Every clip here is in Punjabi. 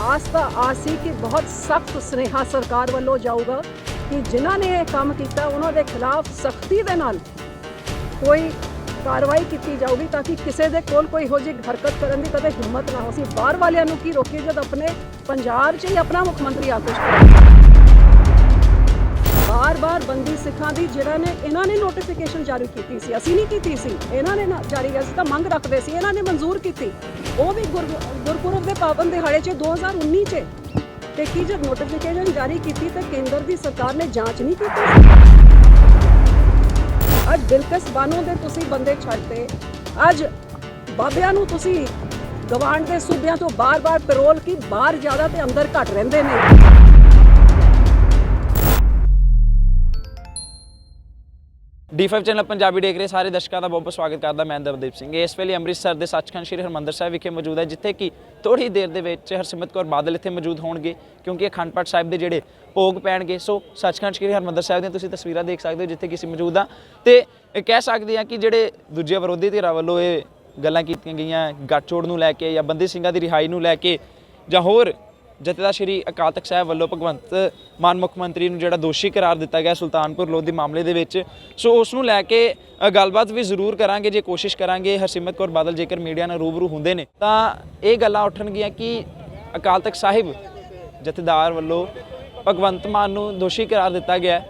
ਆਸ ਤਾਂ ਆਸ ਸੀ ਕਿ ਬਹੁਤ ਸਖਤ ਸੁਨੇਹਾ ਸਰਕਾਰ ਵੱਲੋਂ ਜਾਊਗਾ ਕਿ ਜਿਨ੍ਹਾਂ ਨੇ ਇਹ ਕੰਮ ਕੀਤਾ, ਉਹਨਾਂ ਦੇ ਖਿਲਾਫ ਸਖਤੀ ਦੇ ਨਾਲ ਕੋਈ ਕਾਰਵਾਈ ਕੀਤੀ ਜਾਊਗੀ ਤਾਂ ਕਿ ਕਿਸੇ ਦੇ ਕੋਲ ਕੋਈ ਹੋ ਜਿਹੀ ਹਰਕਤ ਕਰਨ ਦੀ ਕਦੇ ਹਿੰਮਤ ਨਾ ਹੋ। ਸੀ ਬਾਹਰ ਵਾਲਿਆਂ ਨੂੰ ਕੀ ਰੋਕੇ ਜਦ ਆਪਣੇ ਪੰਜਾਬ 'ਚ ਹੀ ਆਪਣਾ ਮੁੱਖ ਮੰਤਰੀ ਆਕੁਸ਼ ਕਰੇ ਬਾਰ-ਬਾਰ ਸਿੱਖਾਂ ਦੀ ਜਿਹੜਾ ਨੇ ਇਹਨਾਂ ਨੇ ਨੋਟੀਫਿਕੇਸ਼ਨ ਜਾਰੀ ਕੀਤੀ ਸੀ। ਅਸੀਂ ਨਹੀਂ ਕੀਤੀ ਸੀ। ਇਹਨਾਂ ਨੇ ਜਾਰੀ ਕੀਤੀ ਤਾਂ ਮੰਗ ਰੱਖਦੇ ਸੀ। ਇਹਨਾਂ ਨੇ ਮਨਜ਼ੂਰ ਕੀਤੀ। ਉਹ ਵੀ ਗੁਰਪੁਰਬ ਦੇ ਪਾਵਨ ਦਿਹਾੜੇ 'ਚ 2019 'ਚ। ਤੇ ਕੀ ਜਦ ਨੋਟੀਫਿਕੇਸ਼ਨ ਜਾਰੀ ਕੀਤੀ ਤੇ ਕੇਂਦਰ ਦੀ ਸਰਕਾਰ ਨੇ ਜਾਂਚ ਨਹੀਂ ਕੀਤੀ? ਅੱਜ ਦਿਲਕਸ਼ ਬਾਨੋ ਦੇ ਤੁਸੀਂ ਬੰਦੇ ਛੱਡਤੇ। ਅੱਜ ਬਾਬਿਆਂ ਨੂੰ ਤੁਸੀਂ ਗਵਾਂਡ ਦੇ ਸੂਬਿਆਂ ਤੋਂ ਬਾਰ-ਬਾਰ ਪੈਰੋਲ ਕੀ ਬਾਹਰ ਜ਼ਿਆਦਾ ਤੇ ਅੰਦਰ ਘੱਟ ਰਹਿੰਦੇ ਨੇ। D5 ਚੈਨਲ ਪੰਜਾਬੀ ਦੇਖ ਰਹੇ ਸਾਰੇ ਦਰਸ਼ਕਾਂ ਦਾ ਬਹੁਤ ਬਹੁਤ ਸਵਾਗਤ ਕਰਦਾ ਮੈਂ ਦਵਦੀਪ ਸਿੰਘ। ਇਸ ਵੇਲੇ ਅੰਮ੍ਰਿਤਸਰ ਦੇ ਸੱਚਖੰਡ ਸ੍ਰੀ ਹਰਮੰਦਰ ਸਾਹਿਬ ਵਿਖੇ ਮੌਜੂਦ ਹੈ, ਜਿੱਥੇ ਕਿ ਥੋੜੀ ਦੇਰ ਦੇ ਵਿੱਚ ਹਰਸਿਮਰਤ ਕੌਰ ਬਾਦਲ ਇੱਥੇ ਮੌਜੂਦ ਹੋਣਗੇ, ਕਿਉਂਕਿ ਅਖੰਡ ਪਾਠ ਸਾਹਿਬ ਦੇ ਜਿਹੜੇ ਭੋਗ ਪੈਣਗੇ, ਸੋ ਸੱਚਖੰਡ ਸ੍ਰੀ ਹਰਮੰਦਰ ਸਾਹਿਬ ਦੀਆਂ ਤੁਸੀਂ ਤਸਵੀਰਾਂ ਦੇਖ ਸਕਦੇ ਹੋ, ਜਿੱਥੇ ਕਿ ਅਸੀਂ ਮੌਜੂਦ ਆ ਤੇ ਇਹ ਕਹਿ ਸਕਦੇ ਆ ਕਿ ਜਿਹੜੇ ਦੂਜੇ ਵਿਰੋਧੀ ਧਿਰਾਂ ਵੱਲੋਂ ਇਹ ਗੱਲਾਂ ਕੀਤੀਆਂ ਗਈਆਂ, ਗੱਠਜੋੜ ਨੂੰ ਲੈ ਕੇ ਜਾਂ ਬੰਦੀ ਸਿੰਘਾਂ ਦੀ ਰਿਹਾਈ ਨੂੰ ਲੈ ਕੇ ਜਾਂ ਹੋਰ ਜਥੇਦਾਰ ਸ਼੍ਰੀ ਅਕਾਲ ਤਖਤ ਸਾਹਿਬ ਵੱਲੋਂ ਭਗਵੰਤ ਮਾਨ ਮੁੱਖ ਮੰਤਰੀ ਨੂੰ ਜਿਹੜਾ ਦੋਸ਼ੀ ਕਰਾਰ ਦਿੱਤਾ ਗਿਆ ਸੁਲਤਾਨਪੁਰ ਲੋਧੀ ਮਾਮਲੇ ਦੇ ਵਿੱਚ। ਸੋ ਉਸ ਨੂੰ ਲੈ ਕੇ ਗੱਲਬਾਤ ਵੀ ਜ਼ਰੂਰ ਕਰਾਂਗੇ, ਜੇ ਕੋਸ਼ਿਸ਼ ਕਰਾਂਗੇ, ਹਰਸਿਮਰਤ ਕੌਰ ਬਾਦਲ ਜੇਕਰ ਮੀਡੀਆ ਨਾਲ ਰੂਬਰੂ ਹੁੰਦੇ ਨੇ, ਤਾਂ ਇਹ ਗੱਲਾਂ ਉੱਠਣਗੀਆਂ ਕਿ ਅਕਾਲ ਤਖਤ ਸਾਹਿਬ ਜਥੇਦਾਰ ਵੱਲੋਂ ਭਗਵੰਤ ਮਾਨ ਨੂੰ ਦੋਸ਼ੀ ਕਰਾਰ ਦਿੱਤਾ ਗਿਆ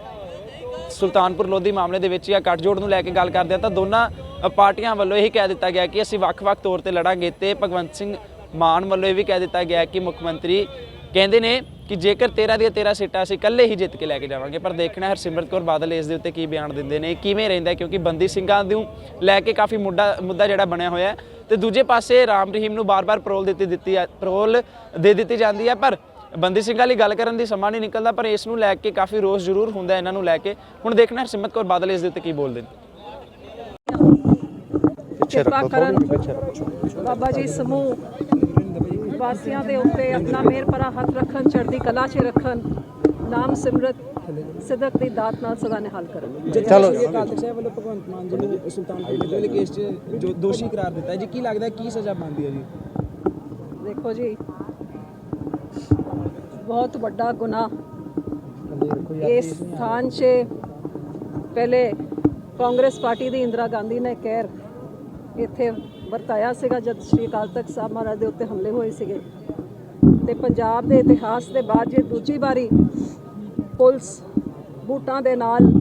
ਸੁਲਤਾਨਪੁਰ ਲੋਧੀ ਮਾਮਲੇ ਦੇ ਵਿੱਚ ਜਾਂ ਗੱਠਜੋੜ ਨੂੰ ਲੈ ਕੇ ਗੱਲ ਕਰਦੇ ਆ ਤਾਂ ਦੋਨਾਂ ਪਾਰਟੀਆਂ ਵੱਲੋਂ ਇਹ ਕਹਿ ਦਿੱਤਾ ਗਿਆ ਕਿ ਅਸੀਂ ਵੱਖ-ਵੱਖ ਤੌਰ ਤੇ ਲੜਾਂਗੇ ਤੇ ਭਗਵੰਤ ਸਿੰਘ ਮਾਨ ਵੱਲੋਂ ਇਹ ਵੀ ਕਹਿ ਦਿੱਤਾ ਗਿਆ ਕਿ ਮੁੱਖ ਮੰਤਰੀ ਕਹਿੰਦੇ ਨੇ ਕਿ ਜੇਕਰ 13 ਦੀਆਂ 13 ਸੀਟਾਂ ਅਸੀਂ ਇਕੱਲੇ ਹੀ ਜਿੱਤ ਕੇ ਲੈ ਕੇ ਜਾਵਾਂਗੇ ਪਰ ਦੇਖਣਾ ਹੈ ਹਰਸਿਮਰਤ ਕੌਰ ਬਾਦਲ ਇਸ ਦੇ ਉੱਤੇ ਕੀ ਬਿਆਨ ਦਿੰਦੇ ਨੇ ਕਿਵੇਂ ਰਹਿੰਦਾ ਕਿਉਂਕਿ ਬੰਦੀ ਸਿੰਘਾਂ ਨੂੰ ਲੈ ਕੇ ਕਾਫੀ ਮੁੱਦਾ ਮੁੱਦਾ ਜਿਹੜਾ ਬਣਿਆ ਹੋਇਆ ਤੇ ਦੂਜੇ ਪਾਸੇ ਰਾਮ ਰਹੀਮ ਨੂੰ ਬਾਰ-ਬਾਰ ਪਰੋਲ ਦਿੱਤੀ ਦਿੱਤੀ ਪਰੋਲ ਦੇ ਦਿੱਤੀ ਜਾਂਦੀ ਹੈ ਪਰ ਬੰਦੀ ਸਿੰਘਾਂ ਲਈ ਗੱਲ ਕਰਨ ਦੀ ਸਮਾਂ ਨਹੀਂ ਨਿਕਲਦਾ ਪਰ ਇਸ ਨੂੰ ਲੈ ਕੇ ਕਾਫੀ ਰੋਸ ਜ਼ਰੂਰ ਹੁੰਦਾ ਇਹਨਾਂ ਨੂੰ ਲੈ ਕੇ। ਹੁਣ ਦੇਖਣਾ ਹਰਸਿਮਰਤ ਕੌਰ ਬਾਦਲ ਇਸ ਦੇ ਉੱਤੇ ਕੀ ਬੋਲਦੇ ਨੇ। ਕਿਰਪਾ ਕਰਨ ਬਾਬਾ ਜੀ ਸਮੂਹ ਵਾਸੀਆਂ ਦੇ ਉੱਤੇ ਆਪਣਾ ਮਿਹਰ ਭਰਾ ਹੱਥ ਰੱਖਣ ਚੜ੍ਹਦੀ ਕਲਾ 'ਚ ਰੱਖਣ ਨਾਮ ਸਿਮਰਤ ਸਿਦਕ ਦੀ ਦਾਤ ਨਾਲ ਸਦਾ ਨਿਹਾਲ ਕਰਨ। ਚਲੋ। ਤਖਤ ਸਾਹਿਬ ਵੱਲੋਂ ਭਗਵੰਤ ਮਾਨ ਜੀ ਨੂੰ ਸੁਲਤਾਨਪੁਰ ਵਾਲੇ ਕੇਸ 'ਚ ਜੋ ਦੋਸ਼ੀ ਕਰਾਰ ਦਿੱਤਾ ਹੈ ਜੀ ਕੀ ਲੱਗਦਾ ਕੀ ਸਜ਼ਾ ਬਣਦੀ ਹੈ ਜੀ? ਦੇਖੋ ਜੀ ਬਹੁਤ ਵੱਡਾ ਗੁਨਾਹ ਇਸ ਸਥਾਨ 'ਚ ਪਹਿਲੇ ਕਾਂਗਰਸ ਪਾਰਟੀ ਦੀ ਇੰਦਰਾ ਗਾਂਧੀ ਨੇ ਕਹਿਰ ਇੱਥੇ ਵਰਤਾਇਆ ਸੀਗਾ ਜਦ ਸ਼੍ਰੀ ਅਕਾਲ ਤਖਤ ਸਾਹਿਬ ਮਹਾਰਾਜ ਦੇ ਉੱਤੇ ਹਮਲੇ ਹੋਏ ਸੀਗੇ। ਤੇ ਪੰਜਾਬ ਦੇ ਇਤਿਹਾਸ ਦੇ ਬਾਅਦ ਜੇ ਦੂਜੀ ਵਾਰੀ ਪੁਲਿਸ ਬੂਟਾਂ ਦੇ ਨਾਲ,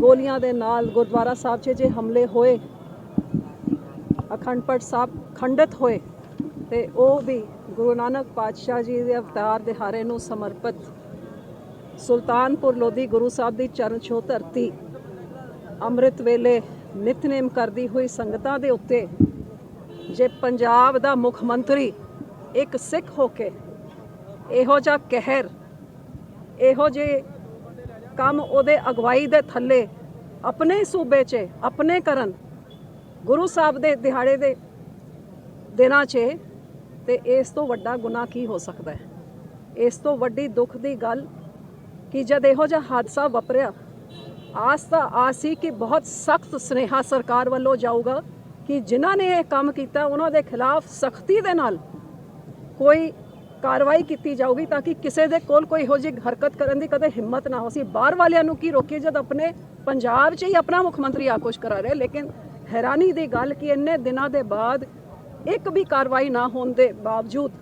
ਗੋਲੀਆਂ ਦੇ ਨਾਲ ਗੁਰਦੁਆਰਾ ਸਾਹਿਬ 'ਚ ਜੇ ਹਮਲੇ ਹੋਏ, ਅਖੰਡ ਪਾਠ ਸਾਹਿਬ ਖੰਡਿਤ ਹੋਏ, ਤੇ ਉਹ ਵੀ ਗੁਰੂ ਨਾਨਕ ਪਾਤਸ਼ਾਹ ਜੀ ਦੇ ਅਵਤਾਰ ਦਿਹਾੜੇ ਨੂੰ ਸਮਰਪਿਤ ਸੁਲਤਾਨਪੁਰ ਲੋਧੀ ਗੁਰੂ ਸਾਹਿਬ ਦੀ ਚਰਨ ਛੋਹ ਧਰਤੀ ਅੰਮ੍ਰਿਤ ਵੇਲੇ ਨਿਤਨੇਮ ਕਰਦੀ ਹੋਈ ਸੰਗਤਾਂ ਦੇ ਉੱਤੇ ਜੇ ਪੰਜਾਬ ਦਾ ਮੁੱਖ ਮੰਤਰੀ ਇੱਕ ਸਿੱਖ ਹੋ ਕੇ ਇਹੋ ਜਿਹਾ ਕਹਿਰ, ਇਹੋ ਜਿਹੇ ਕੰਮ ਉਹਦੇ ਅਗਵਾਈ ਦੇ ਥੱਲੇ ਆਪਣੇ ਸੂਬੇ 'ਚ, ਆਪਣੇ ਕਰਨ ਗੁਰੂ ਸਾਹਿਬ ਦੇ ਦਿਹਾੜੇ ਦੇ ਦਿਨਾਂ 'ਚ ਤੇ ਇਸ ਤੋਂ ਵੱਡਾ ਗੁਨਾਹ ਕੀ ਹੋ ਸਕਦਾ ਹੈ? ਇਸ ਤੋਂ ਵੱਡੀ ਦੁੱਖ ਦੀ ਗੱਲ ਕਿ ਜਦ ਇਹੋ ਜਿਹਾ ਹਾਦਸਾ ਵਾਪਰਿਆ ਆਸ ਤਾਂ ਆਸ ਸੀ ਕਿ ਬਹੁਤ ਸਖਤ ਸੁਨੇਹਾ ਸਰਕਾਰ ਵੱਲੋਂ ਜਾਊਗਾ ਕਿ ਜਿਨ੍ਹਾਂ ਨੇ ਇਹ ਕੰਮ ਕੀਤਾ, ਉਹਨਾਂ ਦੇ ਖਿਲਾਫ ਸਖਤੀ ਦੇ ਨਾਲ ਕੋਈ ਕਾਰਵਾਈ ਕੀਤੀ ਜਾਊਗੀ ਤਾਂ ਕਿ ਕਿਸੇ ਦੇ ਕੋਲ ਕੋਈ ਇਹੋ ਜਿਹੀ ਹਰਕਤ ਕਰਨ ਦੀ ਕਦੇ ਹਿੰਮਤ ਨਾ ਹੋ। ਸੀ ਬਾਹਰ ਵਾਲਿਆਂ ਨੂੰ ਕੀ ਰੋਕੇ ਜਦ ਆਪਣੇ ਪੰਜਾਬ 'ਚ ਹੀ ਆਪਣਾ ਮੁੱਖ ਮੰਤਰੀ ਆਕੁਸ਼ ਕਰਾ ਰਿਹਾ, ਲੇਕਿਨ ਹੈਰਾਨੀ ਦੀ ਗੱਲ ਕਿ ਇੰਨੇ ਦਿਨਾਂ ਦੇ ਬਾਅਦ ਇੱਕ ਵੀ ਕਾਰਵਾਈ ਨਾ ਹੋਣ ਦੇ ਬਾਵਜੂਦ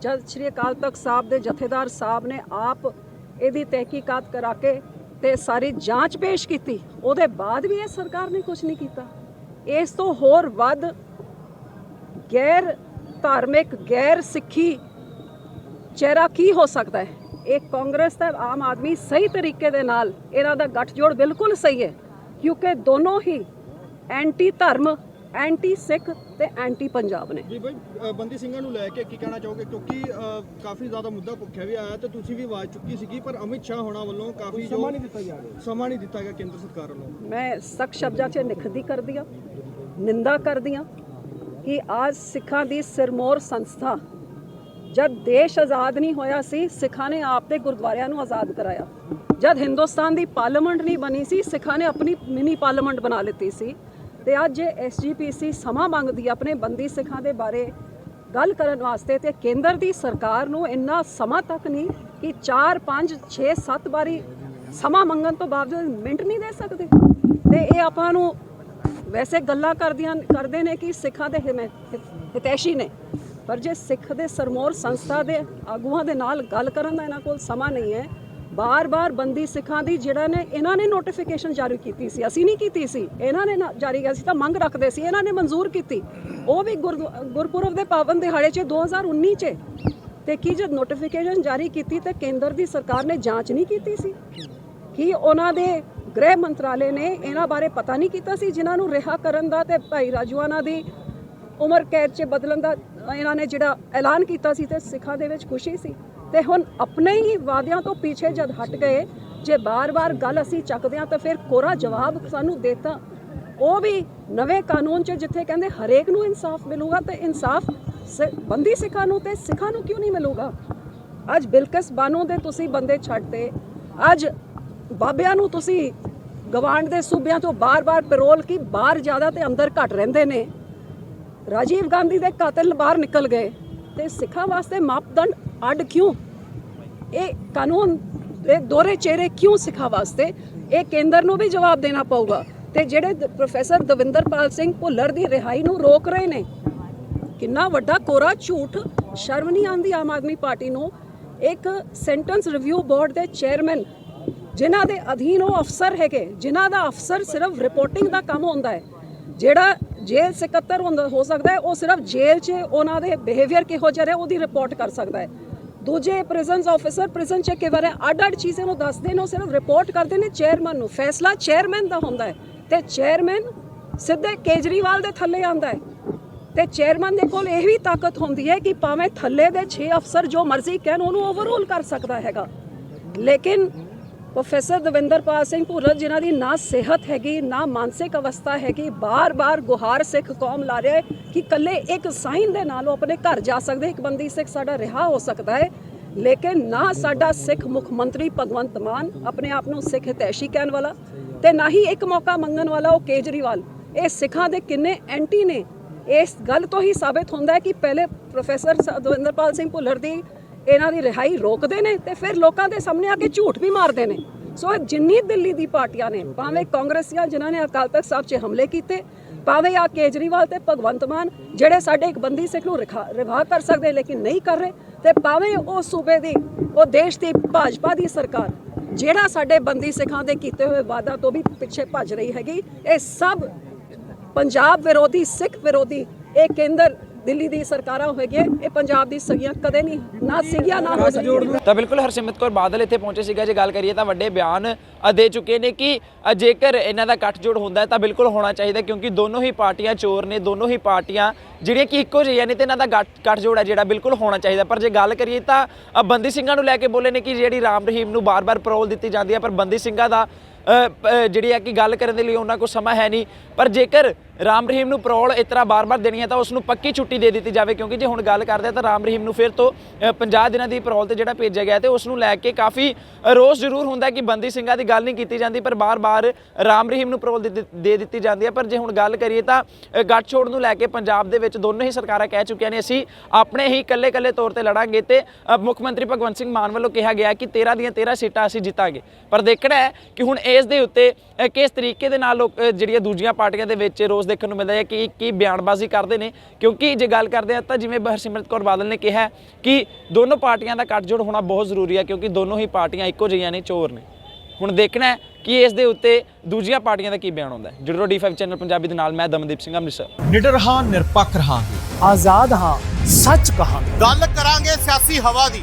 ਜਦ ਸ਼੍ਰੀ ਅਕਾਲ ਤਖਤ ਸਾਹਿਬ ਦੇ ਜਥੇਦਾਰ ਸਾਹਿਬ ਨੇ ਆਪ ਇਹਦੀ ਤਹਿਕੀਕਾਤ ਕਰਾ ਕੇ ਤੇ ਸਾਰੀ ਜਾਂਚ ਪੇਸ਼ ਕੀਤੀ। ਉਹਦੇ ਬਾਅਦ ਵੀ ਇਹ ਸਰਕਾਰ ਨੇ ਕੁਝ ਨਹੀਂ ਕੀਤਾ। ਇਸ ਤੋਂ ਹੋਰ ਵੱਧ ਗੈਰ ਧਾਰਮਿਕ, ਗੈਰ ਸਿੱਖੀ ਚਿਹਰਾ ਕੀ ਹੋ ਸਕਦਾ ਹੈ? ਇਹ ਕਾਂਗਰਸ ਤੇ ਆਮ ਆਦਮੀ ਸਹੀ ਤਰੀਕੇ ਦੇ ਨਾਲ ਇਹਨਾਂ ਦਾ ਗੱਠਜੋੜ ਬਿਲਕੁਲ ਸਹੀ ਹੈ, ਕਿਉਂਕਿ ਦੋਨੋਂ ਹੀ ਐਂਟੀ ਧਰਮ ਐਂਟੀ ਸਿੱਖ ਤੇ ਐਂਟੀ ਪੰਜਾਬ ਨੇ। ਜੀ ਬਾਈ ਬੰਦੀ ਸਿੰਘਾਂ ਨੂੰ ਲੈ ਕੇ ਕੀ ਕਹਿਣਾ ਚਾਹੋਗੇ? ਕਿਉਂਕਿ ਕਾਫੀ ਜ਼ਿਆਦਾ ਮੁੱਦਾ ਭੁੱਖਿਆ ਵੀ ਆਇਆ ਤੇ ਤੁਸੀਂ ਵੀ ਆਵਾਜ਼ ਚੁੱਕੀ ਸੀਗੀ ਪਰ ਅਮਿਤ ਸ਼ਾਹ ਹੋਣਾ ਵੱਲੋਂ ਕਾਫੀ ਜੋ ਸਮਾਂ ਨਹੀਂ ਦਿੱਤਾ ਜਾ ਰਿਹਾ। ਸਮਾਂ ਨਹੀਂ ਦਿੱਤਾ ਗਿਆ ਕੇਂਦਰ ਸਰਕਾਰ ਵੱਲੋਂ। ਮੈਂ ਸਖਤ ਸ਼ਬਦਾਂ 'ਚ ਨਿਖਦੀ ਕਰਦੀ ਹਾਂ ਨਿੰਦਾ ਕਰਦੀ ਹਾਂ ਕਿ ਅੱਜ ਸਿੱਖਾਂ ਦੀ ਸਿਰਮੌਰ ਸੰਸਥਾ ਜਦ ਦੇਸ਼ ਆਜ਼ਾਦ ਨਹੀਂ ਹੋਇਆ ਸੀ ਸਿੱਖਾਂ ਨੇ ਆਪ ਦੇ ਗੁਰਦੁਆਰਿਆਂ ਨੂੰ ਆਜ਼ਾਦ ਕਰਾਇਆ। ਜਦ ਹਿੰਦੁਸਤਾਨ ਦੀ ਪਾਰਲੀਮੈਂਟ ਨਹੀਂ ਬਣੀ ਸੀ ਸਿੱਖਾਂ ਨੇ ਆਪਣੀ ਮਿਨੀ ਪਾਰਲੀਮੈਂਟ ਬਣਾ ਲਿੱਤੀ ਸੀ। ਤੇ ਅੱਜ ਐਸਜੀਪੀਸੀ ਸਮਾਂ ਮੰਗਦੀ ਆਪਣੇ ਬੰਦੀ ਸਿੱਖਾਂ ਦੇ ਬਾਰੇ ਗੱਲ ਕਰਨ ਵਾਸਤੇ ਤੇ ਕੇਂਦਰ ਦੀ ਸਰਕਾਰ ਨੂੰ ਇੰਨਾ ਸਮਾਂ ਤੱਕ ਨਹੀਂ ਕਿ 4 5 6 7 ਵਾਰੀ ਸਮਾਂ ਮੰਗਣ ਤੋਂ ਬਾਵਜੂਦ ਮਿੰਟ ਨਹੀਂ ਦੇ ਸਕਦੇ। ਤੇ ਇਹ ਆਪਾਂ ਨੂੰ ਵੈਸੇ ਗੱਲਾਂ ਕਰਦੀਆਂ, ਕਰਦੇ ਨੇ ਕਿ ਸਿੱਖਾਂ ਦੇ ਹਿਮੈ- ਹਿ- ਹਿਤੈਸ਼ੀ ਨੇ। ਪਰ ਜੇ ਸਿੱਖ ਦੇ ਸਰਮੋਰ ਸੰਸਥਾ ਦੇ ਆਗੂਆਂ ਦੇ ਨਾਲ ਗੱਲ ਕਰਨ ਦਾ ਇਹਨਾਂ ਕੋਲ ਸਮਾਂ ਨਹੀਂ ਹੈ ਬਾਰ-ਬਾਰ ਬੰਦੀ ਸਿੱਖਾਂ ਦੀ ਜਿਹੜਾ ਨੇ, ਇਹਨਾਂ ਨੇ ਨੋਟੀਫਿਕੇਸ਼ਨ ਜਾਰੀ ਕੀਤੀ ਸੀ। ਅਸੀਂ ਨਹੀਂ ਕੀਤੀ ਸੀ। ਇਹਨਾਂ ਨੇ ਨਾ- ਜਾਰੀ ਕੀਤੀ ਸੀ ਤਾਂ ਮੰਗ ਰੱਖਦੇ ਸੀ। ਇਹਨਾਂ ਨੇ ਮਨਜ਼ੂਰ ਕੀਤੀ। ਉਹ ਵੀ ਗੁਰਦੁ- ਗੁਰਪੁਰਬ ਦੇ ਪਾਵਨ ਦਿਹਾੜੇ 'ਚ 2019 'ਚ। ਤੇ ਕੀ ਜਦ ਨੋਟੀਫਿਕੇਸ਼ਨ ਜਾਰੀ ਕੀਤੀ ਤੇ ਕੇਂਦਰ ਦੀ ਸਰਕਾਰ ਨੇ ਜਾਂਚ ਨਹੀਂ ਕੀਤੀ ਸੀ? ਕੀ ਉਹਨਾਂ ਦੇ ਗ੍ਰਹਿ ਮੰਤਰਾਲੇ ਨੇ ਇਹਨਾਂ ਬਾਰੇ ਪਤਾ ਨਹੀਂ ਕੀਤਾ ਸੀ? ਜਿਨ੍ਹਾਂ ਨੂੰ ਰਿਹਾ ਕਰਨ ਦਾ ਤੇ ਭਾਈ ਰਾਜਵਾਨਾ ਦੀ ਉਮਰ ਕੈਦ 'ਚ ਬਦਲਣ ਦਾ, ਇਹਨਾਂ ਨੇ ਜਿਹੜਾ ਐਲਾਨ ਕੀਤਾ ਸੀ ਤੇ ਸਿੱਖਾਂ ਦੇ ਵਿੱਚ ਖੁਸ਼ੀ ਸੀ। ਤੇ ਹੁਣ ਆਪਣੇ ਹੀ ਵਾਅਦਿਆਂ ਤੋਂ ਪਿੱਛੇ ਜਦ ਹਟ ਗਏ, ਜੇ ਬਾਰ-ਬਾਰ ਗੱਲ ਅਸੀਂ ਚੱਕਦੇ ਹਾਂ ਤਾਂ ਫਿਰ ਕੋਰਾ ਜਵਾਬ ਸਾਨੂੰ ਦੇਤਾ। ਉਹ ਵੀ ਨਵੇਂ ਕਾਨੂੰਨ 'ਚ ਜਿੱਥੇ ਕਹਿੰਦੇ ਹਰੇਕ ਨੂੰ ਇਨਸਾਫ ਮਿਲੂਗਾ ਤੇ ਇਨਸਾਫ ਸ- ਬੰਦੀ ਸਿੱਖਾਂ ਨੂੰ ਤੇ ਸਿੱਖਾਂ ਨੂੰ ਕਿਉਂ ਨਹੀਂ ਮਿਲੂਗਾ? ਅੱਜ ਬਿਲਕਿਸ ਬਾਨੋ ਦੇ ਤੁਸੀਂ ਬੰਦੇ ਛੱਡਤੇ, ਅੱਜ ਬਾਬਿਆਂ ਨੂੰ ਤੁਸੀਂ ਗਵਾਂਡ ਦੇ ਸੂਬਿਆਂ ਤੋਂ ਬਾਰ-ਬਾਰ ਪੈਰੋਲ ਕੀ ਬਾਹਰ ਜ਼ਿਆਦਾ ਤੇ ਅੰਦਰ ਘੱਟ ਰਹਿੰਦੇ ਨੇ। ਰਾਜੀਵ ਗਾਂਧੀ ਦੇ ਕਾਤਲ ਬਾਹਰ ਨਿਕਲ ਗਏ ਤੇ ਸਿੱਖਾਂ ਵਾਸਤੇ ਮਾਪਦੰਡ ਅੱਡ ਕਿਉਂ? ਇਹ ਕਾਨੂੰਨ ਦੇ ਦੋਰੇ ਚਿਹਰੇ ਕਿਉਂ ਸਿਖਾ ਵਾਸਤੇ ਇਹ ਕੇਂਦਰ ਨੂੰ ਵੀ ਜਵਾਬ ਦੇਣਾ ਪਊਗਾ ਤੇ ਜਿਹੜੇ ਪ੍ਰੋਫੈਸਰ ਦਵਿੰਦਰਪਾਲ ਸਿੰਘ ਭੁੱਲਰ ਦੀ ਰਿਹਾਈ ਨੂੰ ਰੋਕ ਰਹੇ ਨੇ। ਕਿੰਨਾ ਵੱਡਾ ਕੋਰਾ ਝੂਠ ਸ਼ਰਮ ਨਹੀਂ ਆਉਂਦੀ ਆਮ ਆਦਮੀ ਪਾਰਟੀ ਨੂੰ। ਇੱਕ ਸੈਂਟੈਂਸ ਰਿਵਿਊ ਬੋਰਡ ਦੇ ਚੇਅਰਮੈਨ ਜਿਨ੍ਹਾਂ ਦੇ ਅਧੀਨ ਉਹ ਅਫਸਰ ਹੈਗੇ, ਜਿਨ੍ਹਾਂ ਦਾ ਅਫਸਰ ਸਿਰਫ ਰਿਪੋਰਟਿੰਗ ਦਾ ਕੰਮ ਹੁੰਦਾ ਹੈ, ਜਿਹੜਾ ਜੇਲ੍ਹ ਸਕੱਤਰ ਹੁੰਦਾ ਹੋ ਸਕਦਾ ਹੈ, ਉਹ ਸਿਰਫ ਜੇਲ੍ਹ 'ਚ ਉਹਨਾਂ ਦੇ ਬਿਹੇਵੀਅਰ ਕਿਹੋ ਜਿਹਾ ਰਿਹਾ, ਉਹਦੀ ਰਿਪੋਰਟ ਕਰ ਸਕਦਾ ਹੈ। ਦੂਜੇ ਪ੍ਰਿਜ਼ਨਸ ਆਫੀਸਰ ਪ੍ਰਿਜ਼ਨ 'ਚ ਕਿ ਬਾਰੇ ਅੱਡ-ਅੱਡ ਚੀਜ਼ਾਂ ਨੂੰ ਦੱਸਦੇ ਨੇ, ਉਹ ਸਿਰਫ ਰਿਪੋਰਟ ਕਰਦੇ ਨੇ ਚੇਅਰਮੈਨ ਨੂੰ। ਫੈਸਲਾ ਚੇਅਰਮੈਨ ਦਾ ਹੁੰਦਾ ਹੈ ਤੇ ਚੇਅਰਮੈਨ ਸਿੱਧੇ ਕੇਜਰੀਵਾਲ ਦੇ ਥੱਲੇ ਆਂਦਾ ਹੈ। ਤੇ ਚੇਅਰਮੈਨ ਦੇ ਕੋਲ ਇਹ ਵੀ ਤਾਕਤ ਹੁੰਦੀ ਹੈ ਕਿ ਭਾਵੇਂ ਥੱਲੇ ਦੇ 6 ਅਫਸਰ ਜੋ ਮਰਜ਼ੀ ਕਹਿਣ, ਉਹਨੂੰ ਓਵਰਰੂਲ ਕਰ ਸਕਦਾ ਹੈਗਾ। ਲੇਕਿਨ ਪ੍ਰੋਫੈਸਰ ਦਵਿੰਦਰਪਾਲ ਸਿੰਘ ਭੁੱਲਰ ਜਿਨ੍ਹਾਂ ਦੀ ਨਾ ਸਿਹਤ ਹੈਗੀ, ਨਾ ਮਾਨਸਿਕ ਅਵਸਥਾ ਹੈਗੀ, ਬਾਰ-ਬਾਰ ਗੁਹਾਰ ਸਿੱਖ ਕੌਮ ਲਾ ਰਿਹਾ ਹੈ ਕਿ ਕੱਲੇ ਇੱਕ ਸਾਈਨ ਦੇ ਨਾਲ ਉਹ ਆਪਣੇ ਘਰ ਜਾ ਸਕਦੇ, ਇੱਕ ਬੰਦੀ ਸਿੱਖ ਸਾਡਾ ਰਿਹਾ ਹੋ ਸਕਦਾ ਹੈ। ਲੇਕਿਨ ਨਾ ਸਾਡਾ ਸਿੱਖ ਮੁੱਖ ਮੰਤਰੀ ਭਗਵੰਤ ਮਾਨ ਆਪਣੇ ਆਪ ਨੂੰ ਸਿੱਖ ਹਿਤੈਸ਼ੀ ਕਹਿਣ ਵਾਲਾ ਤੇ ਨਾ ਹੀ ਇੱਕ ਮੌਕਾ ਮੰਗਣ ਵਾਲਾ ਉਹ ਕੇਜਰੀਵਾਲ। ਇਹ ਸਿੱਖਾਂ ਦੇ ਕਿੰਨੇ ਐਂਟੀ ਨੇ? ਇਸ ਗੱਲ ਤੋਂ ਹੀ ਸਾਬਿਤ ਹੁੰਦਾ ਹੈ ਕਿ ਪਹਿਲੇ ਪ੍ਰੋਫੈਸਰ ਦਵਿੰਦਰਪਾਲ ਸਿੰਘ ਭੁੱਲਰ ਦੀ ਇਹਨਾਂ ਦੀ ਰਿਹਾਈ ਰੋਕਦੇ ਨੇ ਤੇ ਫਿਰ ਲੋਕਾਂ ਦੇ ਸਾਹਮਣੇ ਆ ਕੇ ਝੂਠ ਵੀ ਮਾਰਦੇ ਨੇ। ਸੋ ਇਹ ਜਿੰਨੀ ਦਿੱਲੀ ਦੀ ਪਾਰਟੀਆਂ ਨੇ, ਭਾਵੇਂ ਕਾਂਗਰਸੀਆਂ ਜਿਨ੍ਹਾਂ ਨੇ ਅਕਾਲ ਤਖਤ ਸਾਹਿਬ 'ਚ ਹਮਲੇ ਕੀਤੇ, ਭਾਵੇਂ ਆ ਕੇਜਰੀਵਾਲ ਤੇ ਭਗਵੰਤ ਮਾਨ, ਜਿਹੜੇ ਸਾਡੇ ਇੱਕ ਬੰਦੀ ਸਿੱਖ ਨੂੰ ਰਿਖਾ- ਰਿਹਾਅ ਕਰ ਸਕਦੇ ਲੇਕਿਨ ਨਹੀਂ ਕਰ ਰਹੇ, ਤੇ ਭਾਵੇਂ ਉਹ ਸੂਬੇ ਦੀ, ਉਹ ਦੇਸ਼ ਦੀ ਭਾਜਪਾ ਦੀ ਸਰਕਾਰ, ਜਿਹੜਾ ਸਾਡੇ ਬੰਦੀ ਸਿੱਖਾਂ ਦੇ ਕੀਤੇ ਹੋਏ ਵਾਅਦਾ ਤੋਂ ਵੀ ਪਿੱਛੇ ਭੱਜ ਰਹੀ ਹੈਗੀ, ਇਹ ਸਭ ਪੰਜਾਬ ਵਿਰੋਧੀ, ਸਿੱਖ ਵਿਰੋਧੀ, ਇਹ ਕੇਂਦਰ ਦਿੱਲੀ ਦੀ ਸਰਕਾਰਾਂ ਹੋਏਗੇ ਇਹ ਪੰਜਾਬ ਦੀ ਸਗੀਆਂ ਕਦੇ ਨਹੀਂ, ਨਾ ਸਿਗੀਆਂ, ਨਾ ਹੋ ਸਕਦੀਆਂ। ਤਾਂ ਬਿਲਕੁਲ ਹਰਸਿਮਰਤ ਕੌਰ ਬਾਦਲ ਇੱਥੇ ਪਹੁੰਚੇ ਸੀਗਾ, ਜੇ ਗੱਲ ਕਰੀਏ ਤਾਂ ਵੱਡੇ ਬਿਆਨ ਦੇ ਚੁੱਕੇ ਨੇ ਕਿ ਜੇਕਰ ਇਹਨਾਂ ਦਾ ਗੱਠਜੋੜ ਹੁੰਦਾ ਹੈ ਤਾਂ ਬਿਲਕੁਲ ਹੋਣਾ ਚਾਹੀਦਾ, ਕਿਉਂਕਿ ਦੋਨੋਂ ਹੀ ਪਾਰਟੀਆਂ ਚੋਰ ਨੇ, ਦੋਨੋਂ ਹੀ ਪਾਰਟੀਆਂ ਜਿਹੜੀਆਂ ਕਿ ਇੱਕੋ ਜਿਹੀਆਂ ਨੇ ਤੇ ਇਹਨਾਂ ਦਾ ਗੱਠ ਗੱਠਜੋੜ ਹੈ ਜਿਹੜਾ ਬਿਲਕੁਲ ਹੋਣਾ ਚਾਹੀਦਾ। ਪਰ ਜੇ ਗੱਲ ਕਰੀਏ ਤਾਂ ਬੰਦੀ ਸਿੰਘਾਂ ਨੂੰ ਲੈ ਕੇ ਬੋਲੇ ਨੇ ਕਿ ਜਿਹੜੀ ਰਾਮ ਰਹੀਮ ਨੂੰ ਬਾਰ-ਬਾਰ ਪਰੋਲ ਦਿੱਤੀ ਜਾਂਦੀ ਹੈ, ਪਰ ਬੰਦੀ ਸਿੰਘਾਂ ਦਾ ਜਿਹੜੀ ਹੈ ਕਿ ਗੱਲ ਕਰਨ ਦੇ ਲਈ ਉਹਨਾਂ ਕੋਲ ਸਮਾਂ ਹੈ ਨਹੀਂ। ਪਰ ਜੇਕਰ ਰਾਮ ਰਹੀਮ ਨੂੰ ਪਰੋਲ ਇਸ ਤਰ੍ਹਾਂ ਬਾਰ-ਬਾਰ ਦੇਣੀ ਹੈ ਤਾਂ ਉਸ ਨੂੰ ਪੱਕੀ ਛੁੱਟੀ ਦੇ ਦਿੱਤੀ ਜਾਵੇ ਕਿਉਂਕਿ ਜੇ ਹੁਣ ਗੱਲ ਕਰਦੇ ਹਾਂ ਤਾਂ ਰਾਮ ਰਹੀਮ ਨੂੰ ਫਿਰ ਤੋਂ ਅ, 50 ਦਿਨਾਂ ਦੀ ਪਰੋਲ ਤੇ ਜਿਹੜਾ ਭੇਜਿਆ ਗਿਆ ਤੇ ਉਸ ਨੂੰ ਲੈ ਕੇ ਕਾਫੀ ਰੋਸ ਜ਼ਰੂਰ ਹੁੰਦਾ ਕਿ ਬੰਦੀ ਸਿੰਘਾਂ ਦੀ ਗੱਲ ਨਹੀਂ ਕੀਤੀ ਜਾਂਦੀ ਪਰ ਬਾਰ-ਬਾਰ ਰਾਮ ਰਹੀਮ ਨੂੰ ਪਰੋਲ ਦੇ ਦਿੱਤ- ਦੇ ਦਿੱਤੀ ਜਾਂਦੀ ਹੈ ਪਰ ਜੇ ਹੁਣ ਗੱਲ ਕਰੀਏ ਤਾਂ ਅ, ਨੂੰ ਲੈ ਕੇ ਪੰਜਾਬ ਦੇ ਵਿੱਚ ਦੋਨੋਂ ਹੀ ਸਰਕਾਰਾਂ ਕਹਿ ਚੁੱਕੀਆਂ ਨੇ ਅਸੀਂ ਆਪਣੇ ਹੀ ਇਕੱਲੇ-ਇਕੱਲੇ ਤੌਰ ਤੇ ਲੜਾਂਗੇ ਤੇ ਮੁੱਖ ਮੰਤਰੀ ਭਗਵੰਤ ਸਿੰਘ ਮਾਨ ਵੱਲੋਂ ਕਿਹਾ ਗਿਆ ਕਿ 13 ਦੀਆਂ 13 ਸੀਟਾਂ ਅਸੀਂ ਜਿੱਤਾਂਗੇ। ਪਰ ਦੇਖਣਾ ਹੈ ਕਿ ਹੁਣ ਇਸ ਦੇ ਉੱਤੇ ਕਿਸ ਤਰੀਕੇ ਦੇ ਨਾਲ ਲੋਕ ਜਿਹੜੀਆਂ ਦੂਜੀਆਂ ਪਾਰਟੀਆਂ ਦੇ ਵਿੱਚ ਰੋਸ ਦੇਖਣ ਨੂੰ ਮਿਲਦਾ ਹੈ ਕਿ ਕੀ ਬਿਆਨਬਾਜ਼ੀ ਕਰਦੇ ਨੇ। ਕਿਉਂਕਿ ਜੇ ਗੱਲ ਕਰਦੇ ਆ ਤਾਂ ਜਿਵੇਂ ਹਰਸਿਮਰਤ ਕੌਰ ਬਾਦਲ ਨੇ ਕਿਹਾ ਕਿ ਦੋਨੋਂ ਪਾਰਟੀਆਂ ਦਾ ਇਕੱਠਜੋੜ ਹੋਣਾ ਬਹੁਤ ਜ਼ਰੂਰੀ ਹੈ ਕਿਉਂਕਿ ਦੋਨੋਂ ਹੀ ਪਾਰਟੀਆਂ ਇੱਕੋ ਜਿਹੀਆਂ ਨੇ ਚੋਰ ਨੇ। ਹੁਣ ਦੇਖਣਾ ਹੈ ਕਿ ਇਸ ਦੇ ਉੱਤੇ ਦੂਜੀਆਂ ਪਾਰਟੀਆਂ ਦਾ ਕੀ ਬਿਆਨ ਆਉਂਦਾ ਹੈ। ਜੁੜੋ ਡੀ5 ਚੈਨਲ ਪੰਜਾਬੀ ਦੇ ਨਾਲ ਮੈਂ ਦਮਨਦੀਪ ਸਿੰਘ ਅੰਮ੍ਰਿਤਸਰ। ਨਿਡਰ ਹਾਂ ਨਿਰਪੱਖ ਰਹਾਂਗੇ। ਆਜ਼ਾਦ ਹਾਂ ਸੱਚ ਕਹਾਂਗੇ। ਗੱਲ ਕਰਾਂਗੇ ਸਿਆਸੀ ਹਵਾ ਦੀ।